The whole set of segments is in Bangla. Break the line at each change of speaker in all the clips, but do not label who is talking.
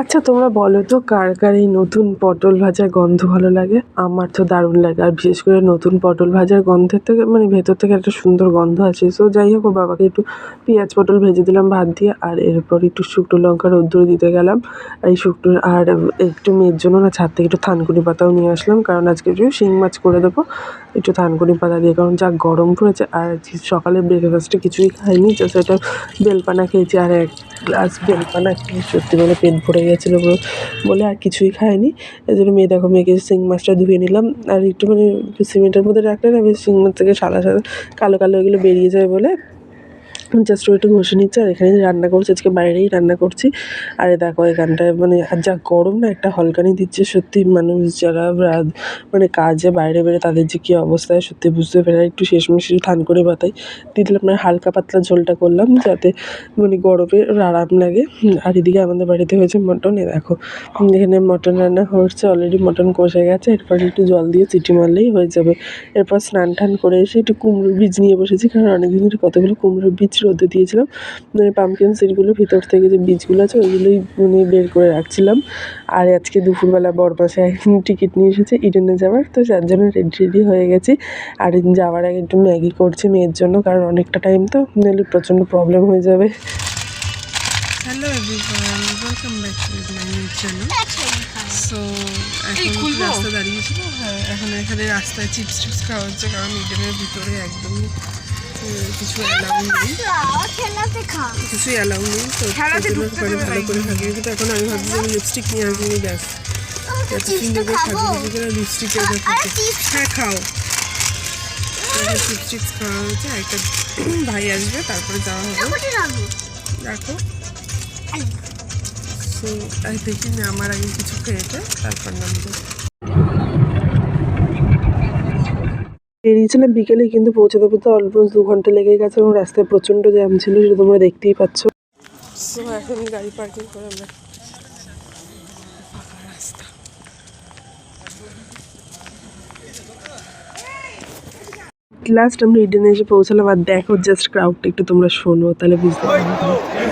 আচ্ছা তোমরা বলো তো, কার কার এই নতুন পটল ভাজার গন্ধ ভালো লাগে? আমার তো দারুণ লাগে, আর বিশেষ করে নতুন পটল ভাজার গন্ধের থেকে মানে ভেতর থেকে একটা সুন্দর গন্ধ আছে সো যাই হোক, ওর বাবাকে একটু পেঁয়াজ পটল ভেজে দিলাম, ভাত দিয়ে, আর এরপর একটু শুকনো লঙ্কা রোদ্দুরে দিতে গেলাম। এই শুকনো, আর একটু মেয়ের জন্য না, ছাদ থেকে একটু থানকুনি পাতাও নিয়ে আসলাম, কারণ আজকে একটু শিং মাছ করে দেবো। একটু থানকুনি পাতা দিয়ে, কারণ যা গরম পড়েছে, আর সকালে ব্রেকফাস্টে কিছুই খাইনি জাস্ট একটা বেলপানা খেয়েছি, আর এক গ্লাস বেলপানা খেয়ে সত্যি মানে পেট ভরে গেছিল বলে আর কিছুই খায়নি। এই জন্য মেয়ে দেখো, মেয়েকে শিং মাছটা ধুয়ে নিলাম। আর একটু মানে সিমেন্টের মধ্যে রাখলে না বেশ শিং মাছ থেকে সাদা সাদা, কালো কালো এগুলো বেরিয়ে যায় বলে জাস্ট একটু ঘষে নিচ্ছে আর এখানে রান্না করছি, আজকে বাইরেই রান্না করছি। আর দেখো এখানটায় মানে যা গরম না, একটা হলকানি দিচ্ছে সত্যি মানুষ যারা মানে কাজে বাইরে বেরোয়, তাদের যে কী অবস্থায় সত্যি বুঝতে পেরে একটু শেষমেশ থান করে বাতাই দিলাম মানে হালকা পাতলা ঝোলটা করলাম যাতে মানে গরমে আরাম লাগে। আর এদিকে আমাদের বাড়িতে হয়েছে মটন এ দেখো, এখানে মটন রান্না হচ্ছে অলরেডি মটন কষে গেছে। এরপর একটু জল দিয়ে চিটি মারলেই হয়ে যাবে। এরপর স্নান টান করে এসে একটু কুমড়োর বীজ নিয়ে বসেছি, কারণ অনেকদিন ধরে কতগুলো কুমড়োর বীজ রোদে দিয়েছিলাম। মানে পাম্পকিন সিডগুলো ভিতর থেকে যে বীজগুলো আছে ওইগুলোই মানে বের করে রাখছিলাম। আর আজকে দুপুরবেলা বরপাশে একদিন টিকিট নিয়ে এসেছে ইডেনে যাওয়ার। তো যার জন্য রেডি রেডি হয়ে গেছি। আর যাওয়ার আগে একটু ম্যাগি করছি মেয়ের জন্য কারণ অনেকটা টাইম তো নাহলে প্রচণ্ড প্রবলেম হয়ে যাবে। Hello everyone welcome back to my new channel so এখন রাস্তা দাঁড়িয়েছিল হ্যাঁ এখন এখানে রাস্তায় চিপস টিপস খাওয়া হচ্ছে কারণ ইডেনের ভিতরে একদমই কিছু অ্যালাউ নেই। কিছুই অ্যালাউ নেই তো ভালো করে থাকি কিন্তু এখন আমি ভাবছি যে লিপস্টিক নিয়ে আসব ব্যাস। এত সুন্দর করে সাজিয়ে লিপস্টিক হ্যাঁ খাও। চিপস টিপস খাওয়া হয়েছে একটা ভাই আসবে তারপরে যাওয়া হবে। দেখো সো দেখি না আমার আগে কিছু খেয়েছে তারপর নামবো। বেরিয়েছিলাম বিকেলে কিন্তু পৌঁছাতে পৌঁছতে অলমোস্ট দু ঘণ্টা লেগে গেছে এবং রাস্তায় প্রচণ্ড জ্যাম ছিল সেটা তোমরা দেখতেই পাচ্ছ। সো এখন গাড়ি পার্কিং করে আমরা রাস্তা লাস্ট আমরা ইডেনে এসে পৌঁছালাম আর দেখো জাস্ট ক্রাউডটা একটু তোমরা শোনো তাহলে বুঝতে পারবে।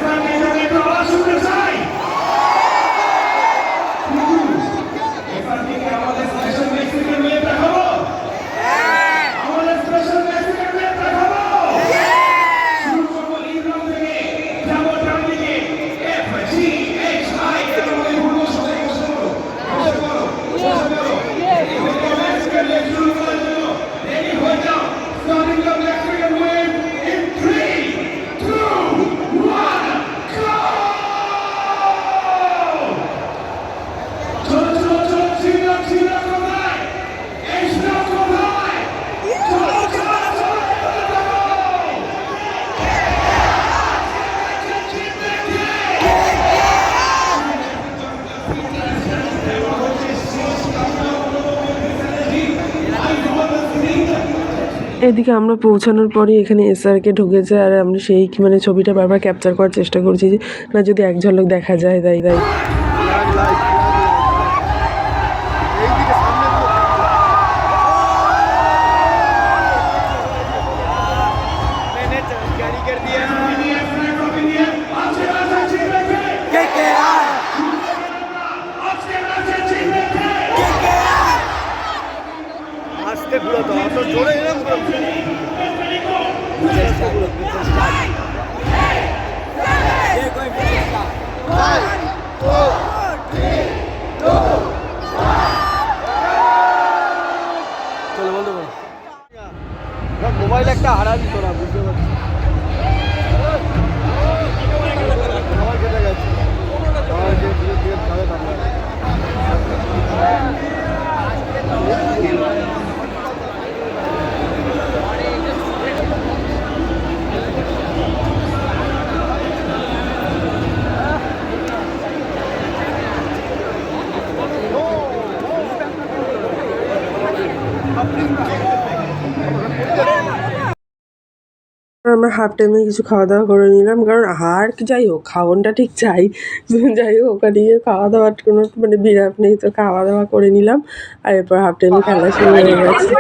এদিকে আমরা পৌঁছানোর পরই এখানে এসআরকে ঢুকেছে আর আমরা সেই মানে ছবিটা বারবার ক্যাপচার করার চেষ্টা করছি যে, না যদি এক ঝলক দেখা যায়, তাই তাই।
একটা হারাবি তোরা বুঝতে পারছিস? Thank খেতে গেছে খাবার খেয়ে ধীরে ধীরে খাবে তারপরে
আমরা হাফ টাইমে কিছু খাওয়া দাওয়া করে নিলাম। কারণ আর কি, যাই হোক, খাওয়ানটা ঠিক চাই। যাই হোক, ওখানে গিয়ে খাওয়া দাওয়ার কোনো মানে বিরাট নেই, তো খাওয়া দাওয়া করে নিলাম। আর এরপর হাফ টাইমে খেলা শুরু হয়ে গেছে।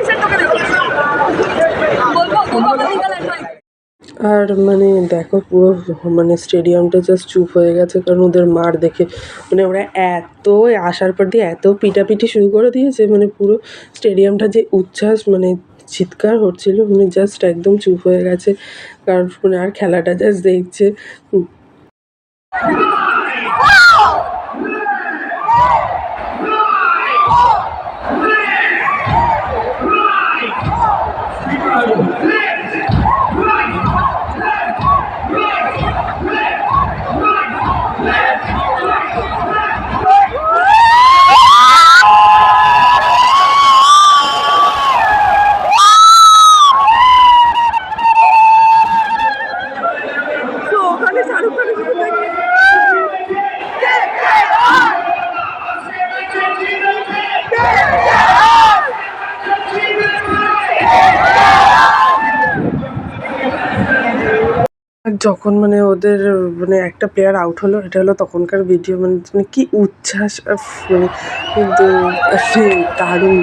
আর মানে দেখো, পুরো মানে স্টেডিয়ামটা জাস্ট চুপ হয়ে গেছে, কারণ ওদের মার দেখে। মানে ওরা এত আসার পর দিয়ে এত পিটাপিটি শুরু করে দিয়েছে মানে পুরো স্টেডিয়ামটা যে উচ্ছ্বাস মানে চিৎকার হচ্ছিল মানে জাস্ট একদম চুপ হয়ে গেছে কারণ মানে আর খেলাটা জাস্ট দেখছে। যখন মানে ওদের মানে একটা প্লেয়ার আউট হলো, এটা হলো তখনকার ভিডিও মানে মানে কি উচ্ছ্বাস মানে দারুণ।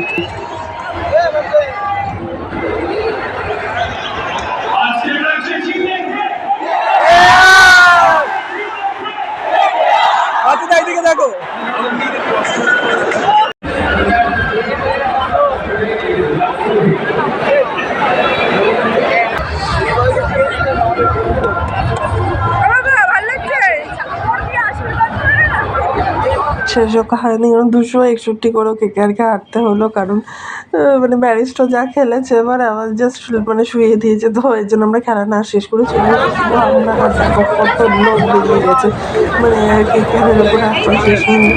আচ্ছা দেখো।
শেষও হয়নি, কারণ দুশো একষট্টি করে কেকেআরকে হারতে হলো, কারণ মানে ব্যারিস্টো যা খেলেছে, এবার আমার জাস্ট মানে শুয়ে দিয়েছে, তো এর জন্য আমরা খেলা না শেষ করে চলে গেছে মানে কেকেআরের উপরে শেষ হয়নি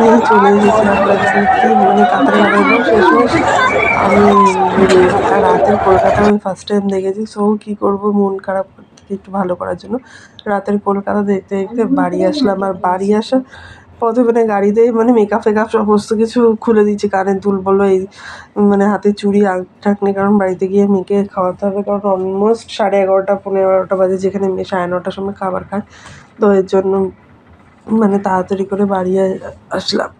নিয়ে চলে মানে শেষমেশ আমি মানে রাতের কলকাতা আমি ফার্স্ট টাইম দেখেছি সো কী করব, মন খারাপ থেকে একটু ভালো করার জন্য। রাতের কলকাতা দেখতে দেখতে বাড়ি আসলাম আর বাড়ি আসা পথে মানে গাড়িতেই মানে মেকআপ ফেকআপ সমস্ত কিছু খুলে দিচ্ছি কানের দুল বলো, এই মানে হাতে চুড়ি আঁকঠাক নেই কারণ বাড়িতে গিয়ে মেয়েকে খাওয়াতে হবে। কারণ অলমোস্ট সাড়ে এগারোটা পনেরো এগারোটা বাজে যেখানে মেয়ে সাড়ে নটার সময় খাবার খায়। তো এর জন্য মানে তাড়াতাড়ি করে বাড়ি আসলাম।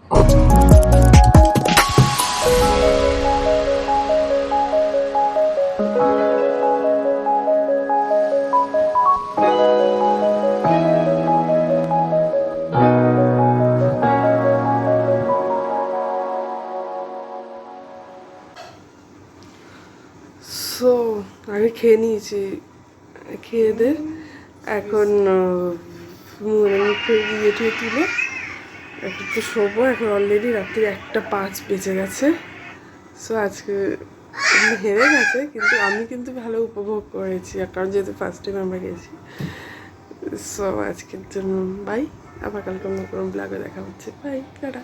আগে খেয়ে নিয়েছি খেয়ে দে এখন মুখে ইয়ে টিয়ে তুলে এখন তো শোবো। এখন অলরেডি রাত্রি একটা পাঁচ বেজে গেছে। সো আজকে হেরে গেছে, কিন্তু আমি কিন্তু ভালো উপভোগ করেছি কারণ যেহেতু ফার্স্ট টাইম আমরা গেছি সো আজকের জন্য বাই আবার কালকে অন্য কোনো ব্লগে দেখা হচ্ছে। Bye tata.